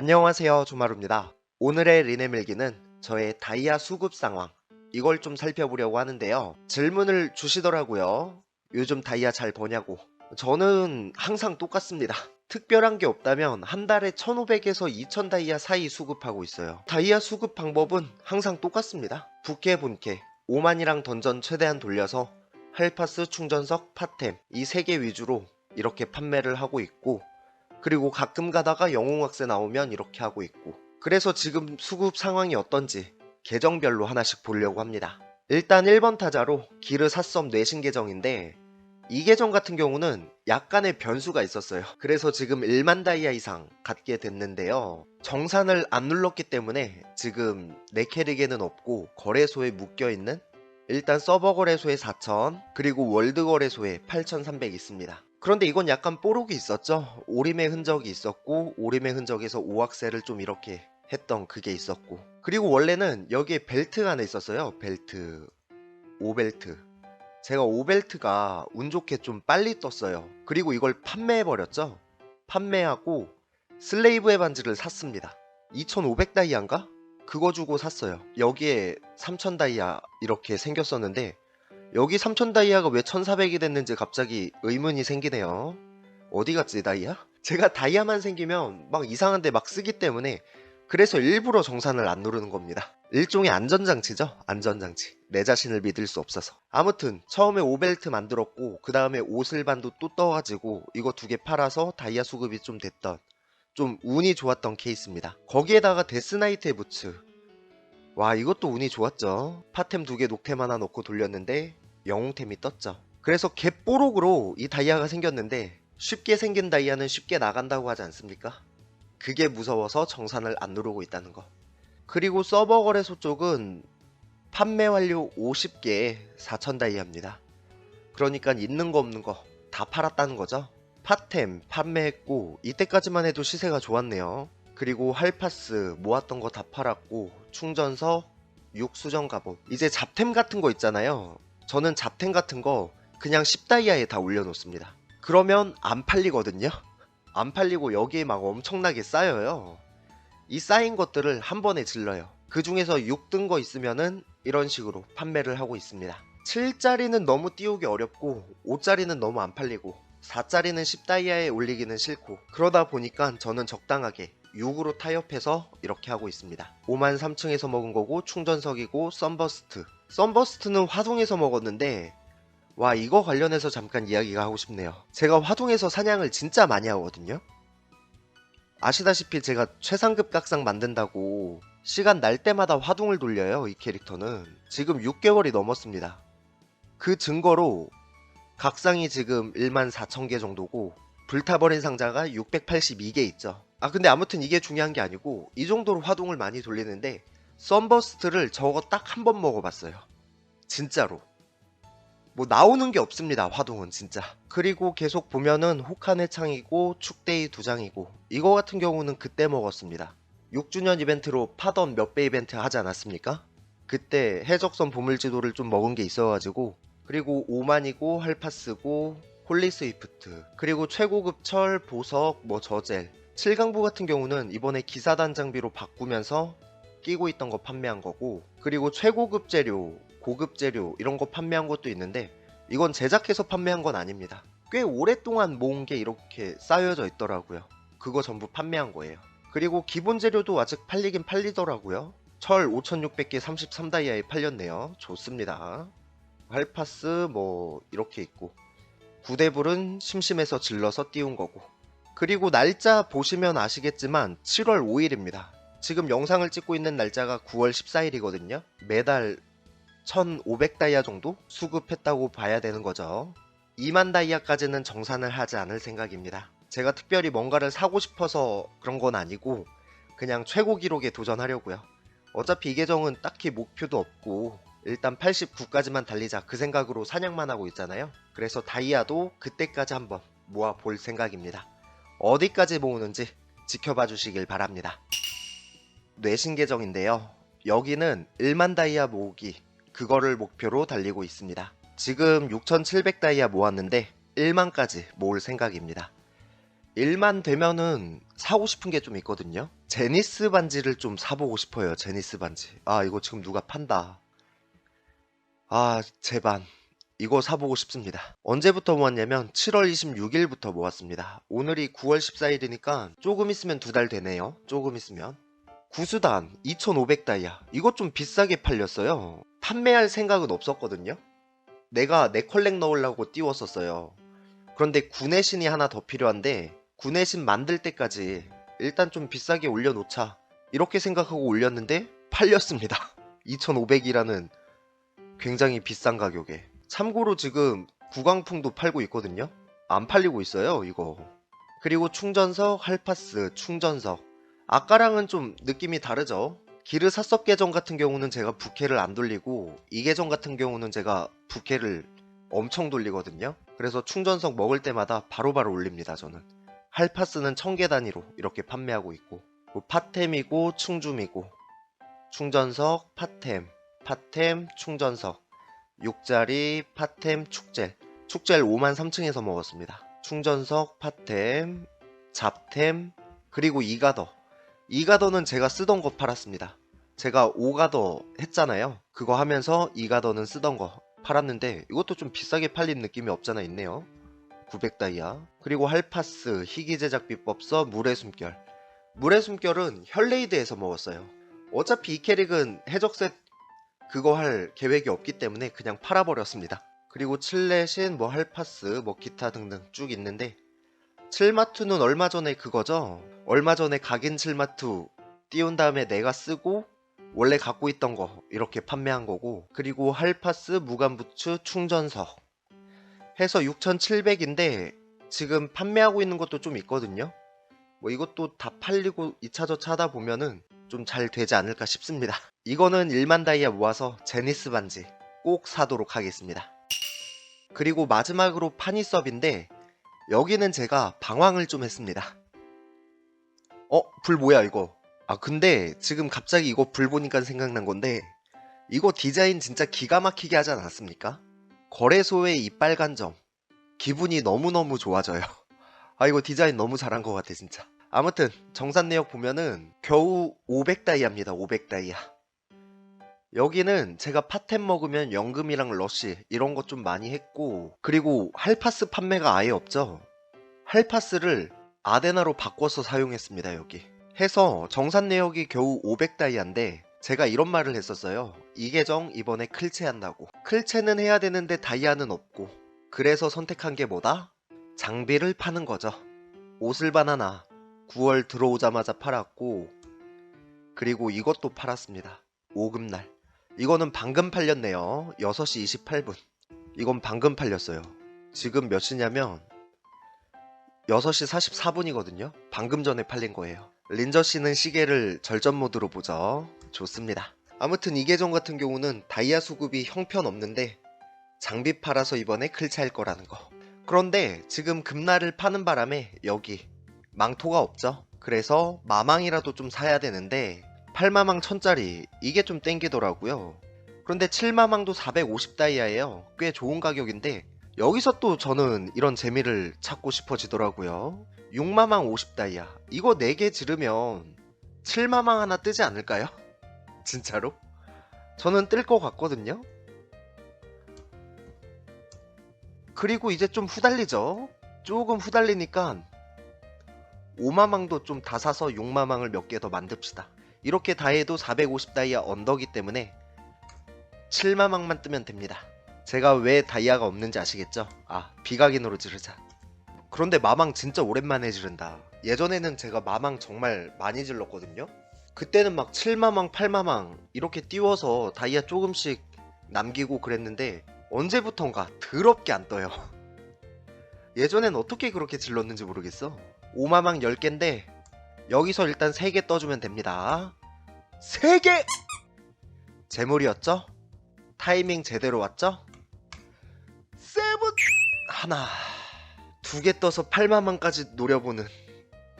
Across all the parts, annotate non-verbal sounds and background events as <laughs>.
안녕하세요 조마루입니다. 오늘의 리네밀기는 저의 다이아 수급 상황 이걸 좀 살펴보려고 하는데요. 질문을 주시더라고요. 요즘 다이아 잘 버냐고. 저는 항상 똑같습니다. 특별한 게 없다면 한 달에 1500에서 2000 다이아 사이 수급하고 있어요. 다이아 수급 방법은 항상 똑같습니다. 부캐 본캐 5만이랑 던전 최대한 돌려서 헬파스 충전석 파템 이 세 개 위주로 이렇게 판매를 하고 있고 그리고 가끔 가다가 영웅학세 나오면 이렇게 하고 있고 그래서 지금 수급 상황이 어떤지 계정별로 하나씩 보려고 합니다. 일단 1번 타자로 기르 사썸 뇌신 계정인데 이 계정 같은 경우는 약간의 변수가 있었어요. 그래서 지금 1만 다이아 이상 갖게 됐는데요. 정산을 안 눌렀기 때문에 지금 내 캐릭에는 없고 거래소에 묶여있는 일단 서버 거래소에 4,000 그리고 월드 거래소에 8,300 있습니다. 그런데 이건 약간 뽀록이 있었죠. 오림의 흔적이 있었고 오림의 흔적에서 오악세를 좀 이렇게 했던 그게 있었고 그리고 원래는 여기에 벨트가 하나 있었어요. 벨트 5벨트 제가 5벨트가 운 좋게 좀 빨리 떴어요. 그리고 이걸 판매해버렸죠. 판매하고 슬레이브의 반지를 샀습니다. 2500 다이아인가? 그거 주고 샀어요. 여기에 3000 다이아 이렇게 생겼었는데 여기 3000 다이아가 왜 1400이 됐는지 갑자기 의문이 생기네요. 어디 갔지 다이아? 제가 다이아만 생기면 막 이상한데 막 쓰기 때문에 그래서 일부러 정산을 안 누르는 겁니다. 일종의 안전장치죠? 안전장치. 내 자신을 믿을 수 없어서. 아무튼 처음에 5벨트 만들었고 그 다음에 오슬반도 또 떠가지고 이거 두 개 팔아서 다이아 수급이 좀 됐던 좀 운이 좋았던 케이스입니다. 거기에다가 데스나이트의 부츠. 와 이것도 운이 좋았죠. 파템 두 개 녹템 하나 넣고 돌렸는데 영웅템이 떴죠. 그래서 개뽀록으로 이 다이아가 생겼는데 쉽게 생긴 다이아는 쉽게 나간다고 하지 않습니까? 그게 무서워서 정산을 안 누르고 있다는 거. 그리고 서버 거래소 쪽은 판매 완료 50개에 4천 다이아입니다. 그러니까 있는 거 없는 거 다 팔았다는 거죠. 파템 판매했고 이때까지만 해도 시세가 좋았네요. 그리고 할파스 모았던 거 다 팔았고 충전서 6수정 갑옷 이제 잡템 같은 거 있잖아요. 저는 잡템 같은 거 그냥 10다이아에 다 올려놓습니다. 그러면 안 팔리거든요. 안 팔리고 여기에 막 엄청나게 쌓여요. 이 쌓인 것들을 한 번에 질러요. 그 중에서 6뜬거 있으면은 이런 식으로 판매를 하고 있습니다. 7짜리는 너무 띄우기 어렵고 5짜리는 너무 안 팔리고 4짜리는 10다이아에 올리기는 싫고 그러다 보니까 저는 적당하게 6으로 타협해서 이렇게 하고 있습니다. 5만 3층에서 먹은 거고 충전석이고 썬버스트 썬버스트는 화동에서 먹었는데 와 이거 관련해서 잠깐 이야기가 하고 싶네요. 제가 화동에서 사냥을 진짜 많이 하거든요. 아시다시피 제가 최상급 각상 만든다고 시간 날 때마다 화동을 돌려요 이 캐릭터는 지금 6개월이 넘었습니다. 그 증거로 각상이 지금 1만 4천 개 정도고 불타버린 상자가 682개 있죠. 아 근데 아무튼 이게 중요한 게 아니고 이 정도로 화동을 많이 돌리는데 썬버스트를 저거 딱 한 번 먹어봤어요. 진짜로. 뭐 나오는 게 없습니다. 화동은 진짜. 그리고 계속 보면은 혹한의 창이고 축대이 두 장이고 이거 같은 경우는 그때 먹었습니다. 6주년 이벤트로 파던 몇 배 이벤트 하지 않았습니까? 그때 해적선 보물지도를 좀 먹은 게 있어가지고 그리고 오만이고 할파스고 홀리스위프트 그리고 최고급 철 보석 뭐 저젤 7강부 같은 경우는 이번에 기사단 장비로 바꾸면서 끼고 있던 거 판매한 거고 그리고 최고급 재료 고급 재료 이런 거 판매한 것도 있는데 이건 제작해서 판매한 건 아닙니다. 꽤 오랫동안 모은 게 이렇게 쌓여져 있더라고요. 그거 전부 판매한 거예요. 그리고 기본 재료도 아직 팔리긴 팔리더라고요. 철 5600개 33다이아에 팔렸네요. 좋습니다. 할파스 뭐 이렇게 있고 부대불은 심심해서 질러서 띄운 거고 그리고 날짜 보시면 아시겠지만 7월 5일입니다. 지금 영상을 찍고 있는 날짜가 9월 14일이거든요. 매달 1500다이아 정도 수급했다고 봐야 되는 거죠. 2만 다이아까지는 정산을 하지 않을 생각입니다. 제가 특별히 뭔가를 사고 싶어서 그런 건 아니고 그냥 최고 기록에 도전하려고요. 어차피 이 계정은 딱히 목표도 없고 일단 89까지만 달리자 그 생각으로 사냥만 하고 있잖아요. 그래서 다이아도 그때까지 한번 모아 볼 생각입니다. 어디까지 모으는지 지켜봐 주시길 바랍니다. 뇌신 계정인데요. 여기는 1만 다이아 모으기 그거를 목표로 달리고 있습니다. 지금 6700 다이아 모았는데 1만까지 모을 생각입니다. 일만 되면은 사고 싶은 게 좀 있거든요. 제니스 반지를 좀 사보고 싶어요. 제니스 반지. 아 이거 지금 누가 판다. 아 제반. 이거 사보고 싶습니다. 언제부터 모았냐면 7월 26일부터 모았습니다. 오늘이 9월 14일이니까 조금 있으면 두 달 되네요. 조금 있으면. 구수단 2500다이아. 이거 좀 비싸게 팔렸어요. 판매할 생각은 없었거든요. 내가 내 컬렉 넣으려고 띄웠었어요. 그런데 구내신이 하나 더 필요한데 구내신 만들 때까지 일단 좀 비싸게 올려놓자. 이렇게 생각하고 올렸는데 팔렸습니다. <laughs> 2500이라는 굉장히 비싼 가격에. 참고로 지금 구강풍도 팔고 있거든요. 안 팔리고 있어요, 이거. 그리고 충전석, 할파스, 충전석. 아까랑은 좀 느낌이 다르죠. 기르 사섭 계정 같은 경우는 제가 부캐를 안 돌리고 이 계정 같은 경우는 제가 부캐를 엄청 돌리거든요. 그래서 충전석 먹을 때마다 바로바로 올립니다, 저는. 할파스는 천개 단위로 이렇게 판매하고 있고 뭐 팟템이고 충줌이고 충전석, 팟템, 팟템, 충전석 6자리 팟템 축젤 축젤 5만 3층에서 먹었습니다. 충전석, 팟템, 잡템 그리고 이가더 이가더는 제가 쓰던 거 팔았습니다. 제가 오가더 했잖아요. 그거 하면서 이가더는 쓰던 거 팔았는데 이것도 좀 비싸게 팔린 느낌이 없잖아 있네요. 900다이아 그리고 할파스 희귀 제작 비법서 물의 숨결 물의 숨결은 혈레이드에서 먹었어요. 어차피 이 캐릭은 해적셋 그거 할 계획이 없기 때문에 그냥 팔아버렸습니다. 그리고 칠레신, 뭐 할파스, 뭐 기타 등등 쭉 있는데 칠마투는 얼마 전에 그거죠. 얼마 전에 각인 칠마투 띄운 다음에 내가 쓰고 원래 갖고 있던 거 이렇게 판매한 거고 그리고 할파스, 무간부츠, 충전석 해서 6,700인데 지금 판매하고 있는 것도 좀 있거든요. 뭐 이것도 다 팔리고 2차 저 차다 보면은 좀 잘 되지 않을까 싶습니다. 이거는 1만 다이아 모아서 제니스 반지 꼭 사도록 하겠습니다. 그리고 마지막으로 파니섭인데 여기는 제가 방황을 좀 했습니다. 어? 불 뭐야 이거? 아 근데 지금 갑자기 이거 불 보니까 생각난 건데 이거 디자인 진짜 기가 막히게 하지 않았습니까? 거래소의 이 빨간 점 기분이 너무너무 좋아져요. 아 이거 디자인 너무 잘한 것 같아 진짜. 아무튼 정산 내역 보면은 겨우 500다이아입니다. 500다이아. 여기는 제가 파템 먹으면 연금이랑 러쉬 이런 것 좀 많이 했고 그리고 할파스 판매가 아예 없죠. 할파스를 아데나로 바꿔서 사용했습니다. 여기. 해서 정산 내역이 겨우 500다이아인데 제가 이런 말을 했었어요. 이 계정 이번에 클체 한다고. 클체는 해야 되는데 다이아는 없고 그래서 선택한 게 뭐다? 장비를 파는 거죠. 옷을 바나나 9월 들어오자마자 팔았고 그리고 이것도 팔았습니다. 5금날. 이거는 방금 팔렸네요. 6시 28분. 이건 방금 팔렸어요. 지금 몇 시냐면 6시 44분이거든요. 방금 전에 팔린 거예요. 린저 씨는 시계를 절전 모드로 보죠. 좋습니다. 아무튼 이 계정 같은 경우는 다이아 수급이 형편없는데 장비 팔아서 이번에 클치할 거라는 거. 그런데 지금 금날을 파는 바람에 여기 망토가 없죠. 그래서 마망이라도 좀 사야 되는데 8마망 1000짜리 이게 좀 땡기더라고요. 그런데 7마망도 450다이아예요. 꽤 좋은 가격인데 여기서 또 저는 이런 재미를 찾고 싶어지더라고요. 6마망 50다이아 이거 4개 지르면 7마망 하나 뜨지 않을까요? <laughs> 진짜로? 저는 뜰 것 같거든요. 그리고 이제 좀 후달리죠. 조금 후달리니까 5마망도 좀 다 사서 6마망을 몇 개 더 만듭시다. 이렇게 다 해도 450 다이아 언더기 때문에 7마망만 뜨면 됩니다. 제가 왜 다이아가 없는지 아시겠죠? 아, 비각인으로 지르자. 그런데 마망 진짜 오랜만에 지른다. 예전에는 제가 마망 정말 많이 질렀거든요. 그때는 막 7마망, 8마망 이렇게 띄워서 다이아 조금씩 남기고 그랬는데 언제부턴가 더럽게 안 떠요. <laughs> 예전엔 어떻게 그렇게 질렀는지 모르겠어. 5마망 10개인데 여기서 일단 3개 떠주면 됩니다. 3개! 재물이었죠? 타이밍 제대로 왔죠? 세븐! 하나 두 개 떠서 8마망까지 노려보는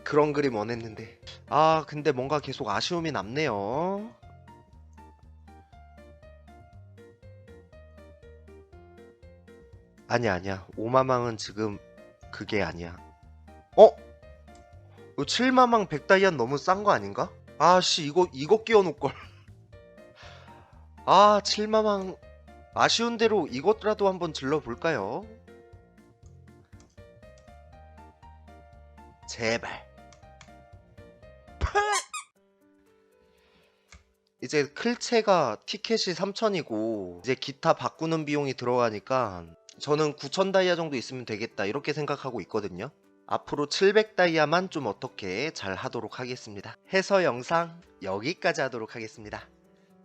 그런 그림 원했는데 아 근데 뭔가 계속 아쉬움이 남네요 아니야 아니야 오마망은 지금 그게 아니야 어? 7마망 100다이아 너무 싼 거 아닌가? 아씨 이거 이거 끼워 놓을걸 <laughs> 아 7마망 아쉬운 대로 이것라도 한번 질러볼까요? 제발 <laughs> 이제 클체가 티켓이 3,000이고 이제 기타 바꾸는 비용이 들어가니까 저는 9,000 다이아 정도 있으면 되겠다 이렇게 생각하고 있거든요. 앞으로 700 다이아만 좀 어떻게 잘 하도록 하겠습니다. 해서 영상 여기까지 하도록 하겠습니다.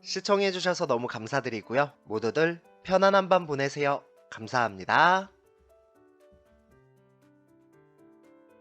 시청해주셔서 너무 감사드리고요. 모두들 편안한 밤 보내세요. 감사합니다.